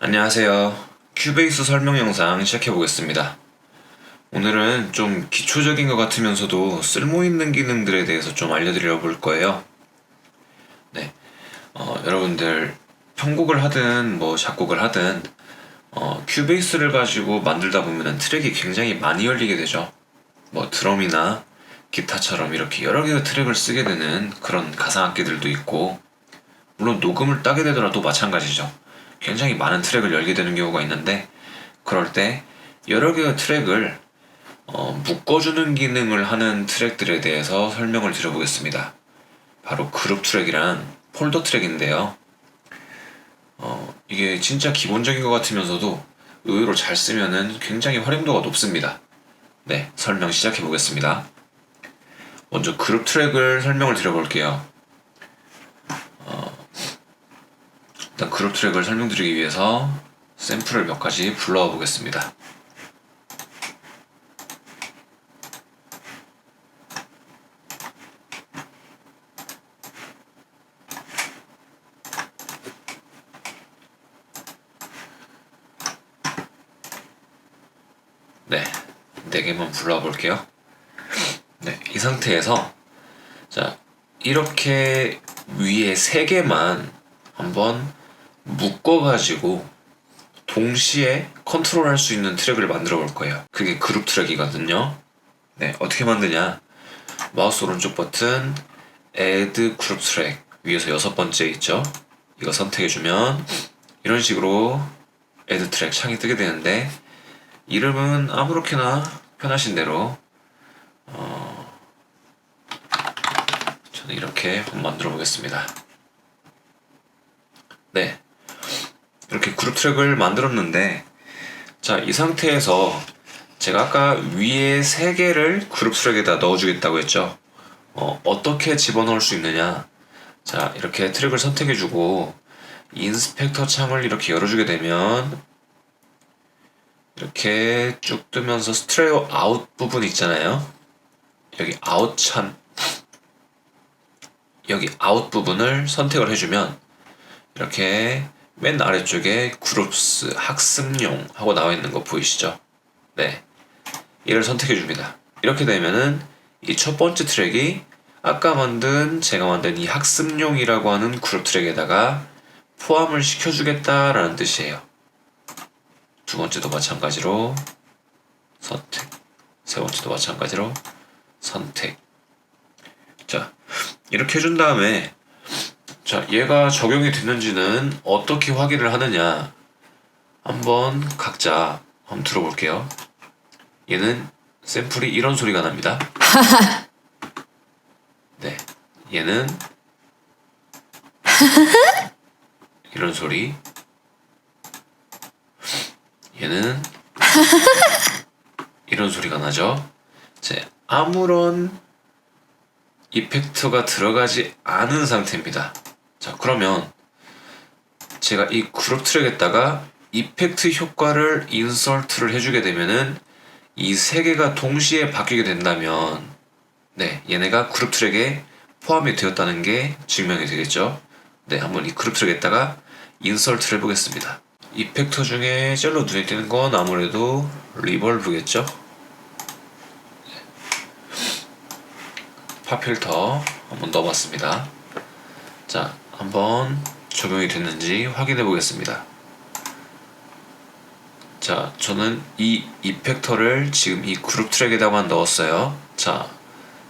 안녕하세요. 큐베이스 설명 영상 시작해 보겠습니다. 오늘은 좀 기초적인 것 같으면서도 쓸모 있는 기능들에 대해서 좀 알려드려 볼 거예요. 네, 어, 여러분들 편곡을 하든 뭐 작곡을 하든 어, 큐베이스를 가지고 만들다 보면은 트랙이 굉장히 많이 열리게 되죠. 뭐 드럼이나 기타처럼 이렇게 여러 개의 트랙을 쓰게 되는 그런 가상악기들도 있고 물론 녹음을 따게 되더라도 마찬가지죠. 굉장히 많은 트랙을 열게 되는 경우가 있는데 그럴 때 여러 개의 트랙을 어, 묶어주는 기능을 하는 트랙들에 대해서 설명을 드려보겠습니다. 바로 그룹 트랙이란 폴더 트랙인데요. 어, 이게 진짜 기본적인 것 같으면서도 의외로 잘 쓰면은 굉장히 활용도가 높습니다. 네, 설명 시작해 보겠습니다. 먼저 그룹 트랙을 설명을 드려볼게요. 일단 그룹 트랙을 설명드리기 위해서 샘플을 몇 가지 불러와 보겠습니다. 네, 네 개만 불러와 볼게요. 네, 이 상태에서 자 이렇게 위에 세 개만 한번 묶어가지고 동시에 컨트롤할 수 있는 트랙을 만들어 볼 거예요. 그게 그룹 트랙이거든요. 네, 어떻게 만드냐? 마우스 오른쪽 버튼 Add 그룹 트랙 위에서 여섯 번째 있죠? 이거 선택해주면 이런 식으로 Add 트랙 창이 뜨게 되는데 이름은 아무렇게나 편하신 대로 어, 저는 이렇게 한번 만들어 보겠습니다. 네. 이렇게 그룹 트랙을 만들었는데, 자, 이 상태에서 제가 아까 위에 세 개를 그룹 트랙에다 넣어주겠다고 했죠. 어, 어떻게 집어넣을 수 있느냐. 자, 이렇게 트랙을 선택해주고, 인스펙터 창을 이렇게 열어주게 되면, 이렇게 쭉 뜨면서 스트레오 아웃 부분 있잖아요. 여기 아웃 찬, 여기 아웃 부분을 선택을 해주면, 이렇게 맨 아래쪽에 그룹스 학습용 하고 나와 있는 거 보이시죠? 네. 이를 선택해 줍니다. 이렇게 되면은 이 첫 번째 트랙이 아까 만든 제가 만든 이 학습용이라고 하는 그룹 트랙에다가 포함을 시켜주겠다라는 뜻이에요. 두 번째도 마찬가지로 선택. 세 번째도 마찬가지로 선택. 자, 이렇게 해준 다음에 자, 얘가 적용이 됐는지는 어떻게 확인을 하느냐. 한번 각자 한번 들어볼게요. 얘는 샘플이 이런 소리가 납니다. 네. 얘는 이런 소리. 얘는 이런 소리가 나죠. 제 아무런 이펙트가 들어가지 않은 상태입니다. 자, 그러면 제가 이 그룹 트랙에다가 이펙트 효과를 인설트를 해주게 되면은 이 세 개가 동시에 바뀌게 된다면 네, 얘네가 그룹 트랙에 포함이 되었다는 게 증명이 되겠죠. 네, 한번 이 그룹 트랙에다가 인설트를 해보겠습니다. 이펙터 중에 젤로 눈에 띄는 건 아무래도 리벌브겠죠. 팝필터 한번 넣어봤습니다. 자, 한번 적용이 됐는지 확인해 보겠습니다. 자, 저는 이 이펙터를 지금 이 그룹 트랙에다만 넣었어요. 자,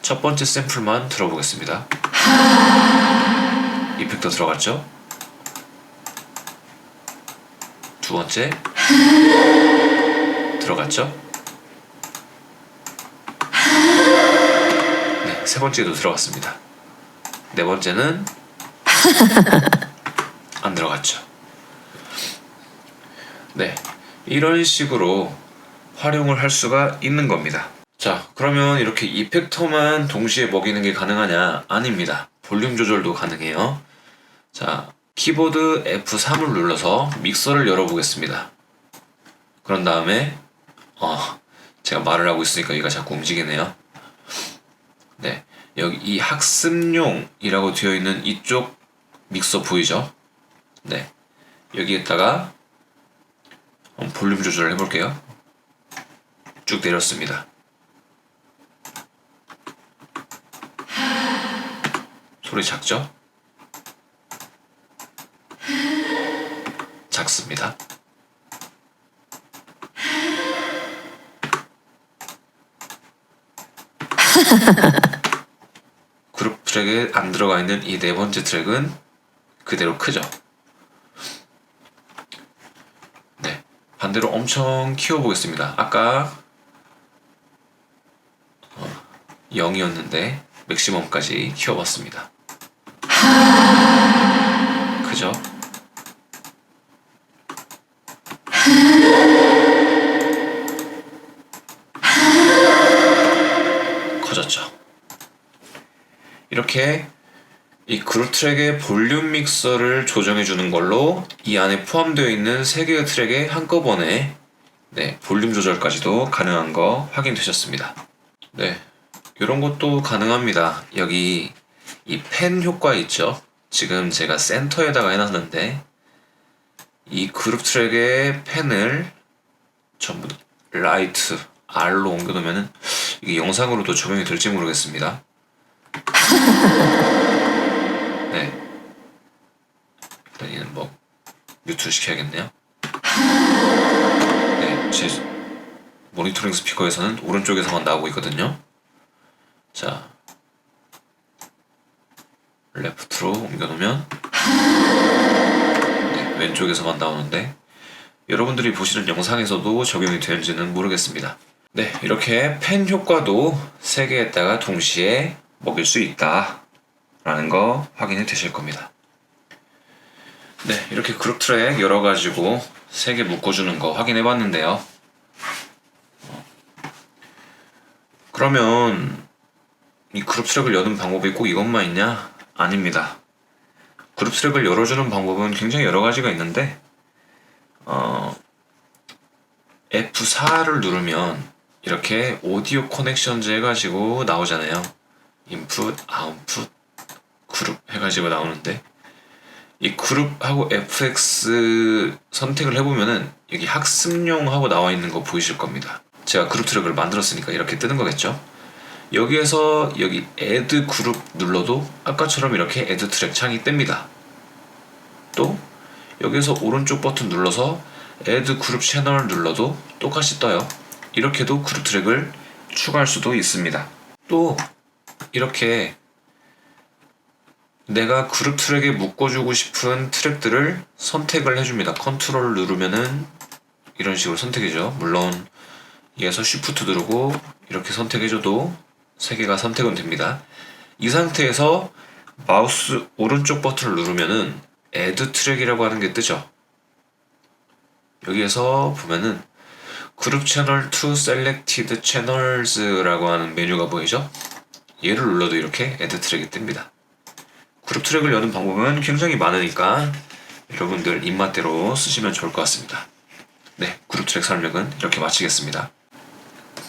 첫 번째 샘플만 들어보겠습니다. 이펙터 들어갔죠? 두 번째 들어갔죠? 네, 세 번째도 들어갔습니다. 네 번째는 안 들어갔죠. 네. 이런 식으로 활용을 할 수가 있는 겁니다. 자, 그러면 이렇게 이펙터만 동시에 먹이는 게 가능하냐? 아닙니다. 볼륨 조절도 가능해요. 자, 키보드 F3을 눌러서 믹서를 열어보겠습니다. 그런 다음에, 어, 제가 말을 하고 있으니까 얘가 자꾸 움직이네요. 네. 여기 이 학습용이라고 되어 있는 이쪽 믹서 보이죠? 네. 여기에다가 볼륨 조절을 해볼게요. 쭉 내렸습니다. 소리 작죠? 작습니다. 그룹 트랙에 안 들어가 있는 이 네 번째 트랙은 그대로 크죠. 네. 반대로 엄청 키워보겠습니다. 아까 어, 0이었는데 맥시멈까지 키워봤습니다. 그죠? 커졌죠. 이렇게 이 그룹 트랙의 볼륨 믹서를 조정해 주는 걸로 이 안에 포함되어 있는 세 개의 트랙에 한꺼번에 네, 볼륨 조절까지도 가능한 거 확인되셨습니다. 네. 이런 것도 가능합니다. 여기 이 펜 효과 있죠? 지금 제가 센터에다가 해놨는데 이 그룹 트랙의 펜을 전부 라이트 R로 옮겨놓으면은 이게 영상으로도 적용이 될지 모르겠습니다. 네. 일단 얘는 뭐 뮤트 시켜야겠네요. 네, 제 모니터링 스피커에서는 오른쪽에서만 나오고 있거든요. 자, 레프트로 옮겨놓으면 네, 왼쪽에서만 나오는데 여러분들이 보시는 영상에서도 적용이 되는지는 모르겠습니다. 네, 이렇게 펜 효과도 세 개에다가 동시에 먹일 수 있다. 라는 거 확인이 되실 겁니다. 네, 이렇게 그룹 트랙 여러 가지고 세개 묶어주는 거 확인해 봤는데요. 어, 그러면 이 그룹 트랙을 여는 방법이 꼭 이것만 있냐? 아닙니다. 그룹 트랙을 열어주는 방법은 굉장히 여러 가지가 있는데, 어, F4를 누르면 이렇게 오디오 커넥션즈 해가지고 나오잖아요. 인풋, 아웃풋, 그룹 해가지고 나오는데 이 그룹하고 FX 선택을 해보면은 여기 학습용 하고 나와 있는 거 보이실 겁니다. 제가 그룹 트랙을 만들었으니까 이렇게 뜨는 거겠죠. 여기에서 여기 add 그룹 눌러도 아까처럼 이렇게 add 트랙 창이 뜹니다. 또 여기서 오른쪽 버튼 눌러서 add 그룹 채널 눌러도 똑같이 떠요. 이렇게도 그룹 트랙을 추가할 수도 있습니다. 또 이렇게 내가 그룹 트랙에 묶어주고 싶은 트랙들을 선택을 해줍니다. 컨트롤 누르면은 이런 식으로 선택해줘. 물론 여기서 쉬프트 누르고 이렇게 선택해줘도 세 개가 선택은 됩니다. 이 상태에서 마우스 오른쪽 버튼을 누르면은 add 트랙이라고 하는 게 뜨죠. 여기에서 보면은 그룹 채널 to selected channels라고 하는 메뉴가 보이죠? 얘를 눌러도 이렇게 add 트랙이 뜹니다. 그룹 트랙을 여는 방법은 굉장히 많으니까 여러분들 입맛대로 쓰시면 좋을 것 같습니다. 네, 그룹 트랙 설명은 이렇게 마치겠습니다.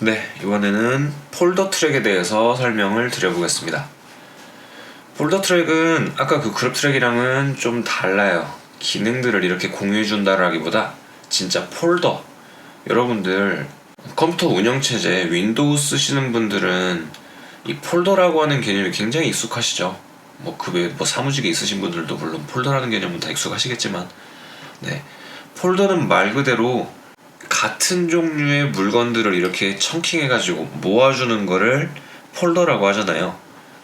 네, 이번에는 폴더 트랙에 대해서 설명을 드려보겠습니다. 폴더 트랙은 아까 그 그룹 트랙이랑은 좀 달라요. 기능들을 이렇게 공유해준다라기보다 진짜 폴더. 여러분들 컴퓨터 운영체제 윈도우 쓰시는 분들은 이 폴더라고 하는 개념이 굉장히 익숙하시죠. 뭐 그 외에 뭐 사무직에 있으신 분들도 물론 폴더라는 개념은 다 익숙하시겠지만, 네 폴더는 말 그대로 같은 종류의 물건들을 이렇게 청킹해 가지고 모아주는 거를 폴더라고 하잖아요.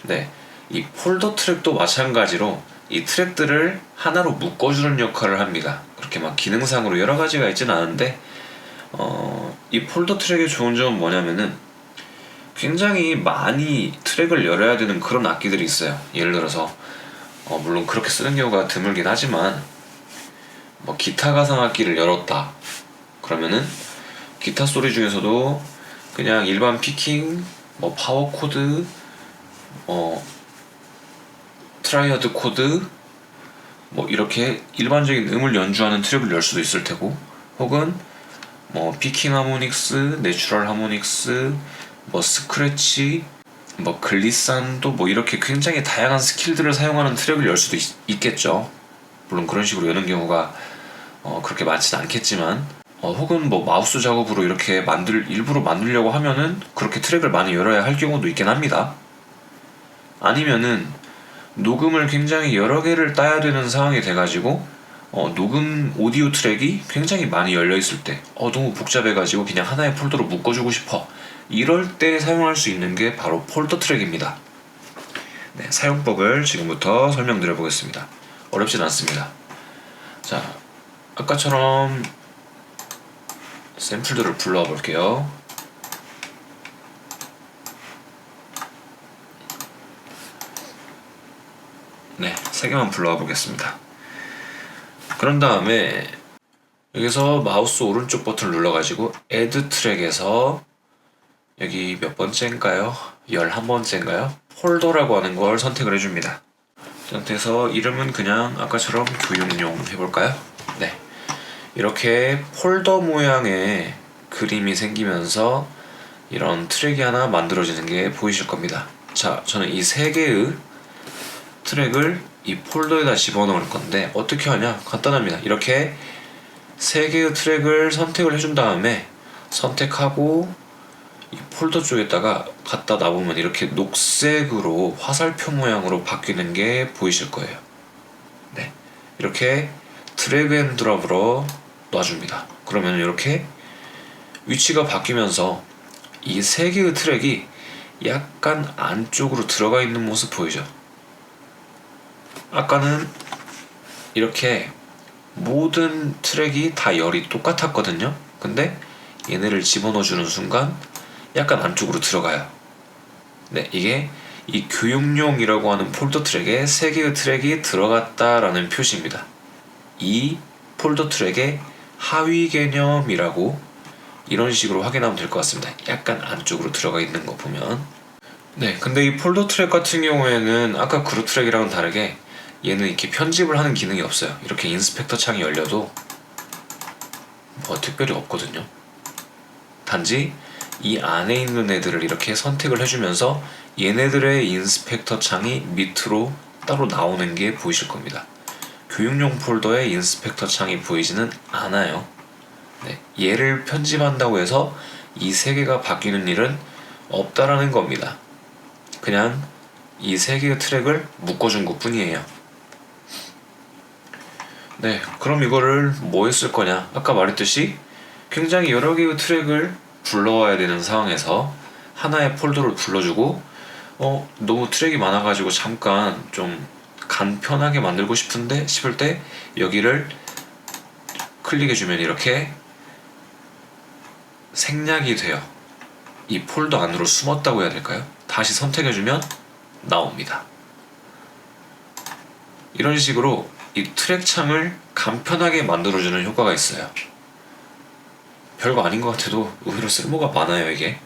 네, 이 폴더 트랙도 마찬가지로 이 트랙들을 하나로 묶어주는 역할을 합니다. 그렇게 막 기능상으로 여러 가지가 있진 않은데, 어, 이 폴더 트랙의 좋은 점은 뭐냐면은 굉장히 많이 트랙을 열어야 되는 그런 악기들이 있어요. 예를 들어서 어, 물론 그렇게 쓰는 경우가 드물긴 하지만 뭐 기타 가상 악기를 열었다. 그러면은 기타 소리 중에서도 그냥 일반 피킹, 뭐 파워 코드, 뭐 트라이어드 코드, 뭐 이렇게 일반적인 음을 연주하는 트랙을 열 수도 있을 테고, 혹은 뭐 피킹 하모닉스, 내추럴 하모닉스, 뭐 스크래치, 뭐 글리산도 뭐 이렇게 굉장히 다양한 스킬들을 사용하는 트랙을 열 수도 있, 겠죠 물론 그런 식으로 여는 경우가 어, 그렇게 많지는 않겠지만 어, 혹은 뭐 마우스 작업으로 이렇게 만들 일부러 만들려고 하면은 그렇게 트랙을 많이 열어야 할 경우도 있긴 합니다. 아니면은 녹음을 굉장히 여러 개를 따야 되는 상황이 돼가지고 어, 녹음 오디오 트랙이 굉장히 많이 열려 있을 때 어, 너무 복잡해가지고 그냥 하나의 폴더로 묶어주고 싶어 이럴 때 사용할 수 있는 게 바로 폴더 트랙입니다. 네, 사용법을 지금부터 설명드려 보겠습니다. 어렵진 않습니다. 자, 아까처럼 샘플들을 불러와 볼게요. 네, 세 개만 불러와 보겠습니다. 그런 다음에 여기서 마우스 오른쪽 버튼을 눌러가지고 Add 트랙에서 여기 몇 번째인가요? 11번째인가요? 폴더라고 하는 걸 선택을 해줍니다. 이 상태에서 이름은 그냥 아까처럼 교육용 해볼까요? 네. 이렇게 폴더 모양의 그림이 생기면서 이런 트랙이 하나 만들어지는 게 보이실 겁니다. 자, 저는 이 세 개의 트랙을 이 폴더에다 집어넣을 건데 어떻게 하냐? 간단합니다. 이렇게 세 개의 트랙을 선택을 해준 다음에 선택하고 이 폴더 쪽에다가 갖다 놔보면 이렇게 녹색으로 화살표 모양으로 바뀌는 게 보이실 거예요. 네. 이렇게 드래그 앤 드롭으로 놔줍니다. 그러면 이렇게 위치가 바뀌면서 이 세 개의 트랙이 약간 안쪽으로 들어가 있는 모습 보이죠? 아까는 이렇게 모든 트랙이 다 열이 똑같았거든요. 근데 얘네를 집어넣어 주는 순간 약간 안쪽으로 들어가요. 네, 이게 이 교육용이라고 하는 폴더 트랙에 세 개의 트랙이 들어갔다라는 표시입니다. 이 폴더 트랙의 하위 개념이라고 이런 식으로 확인하면 될 것 같습니다. 약간 안쪽으로 들어가 있는 거 보면. 네, 근데 이 폴더 트랙 같은 경우에는 아까 그룹 트랙이랑은 다르게 얘는 이렇게 편집을 하는 기능이 없어요. 이렇게 인스펙터 창이 열려도 뭐 특별히 없거든요. 단지 이 안에 있는 애들을 이렇게 선택을 해주면서 얘네들의 인스펙터 창이 밑으로 따로 나오는 게 보이실 겁니다. 교육용 폴더에 인스펙터 창이 보이지는 않아요. 네, 얘를 편집한다고 해서 이 세 개가 바뀌는 일은 없다라는 겁니다. 그냥 이 세 개의 트랙을 묶어준 것 뿐이에요. 네, 그럼 이거를 뭐 했을 거냐? 아까 말했듯이 굉장히 여러 개의 트랙을 불러와야 되는 상황에서 하나의 폴더를 불러주고 어 너무 트랙이 많아가지고 잠깐 좀 간편하게 만들고 싶은데 싶을 때 여기를 클릭해주면 이렇게 생략이 돼요. 이 폴더 안으로 숨었다고 해야 될까요? 다시 선택해주면 나옵니다. 이런 식으로 이 트랙 창을 간편하게 만들어주는 효과가 있어요. 별거 아닌 것 같아도 의외로 쓸모가 많아요, 이게.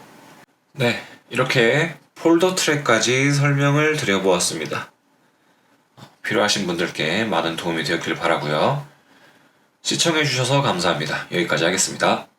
네, 이렇게 폴더 트랙까지 설명을 드려보았습니다. 필요하신 분들께 많은 도움이 되었길 바라고요. 시청해주셔서 감사합니다. 여기까지 하겠습니다.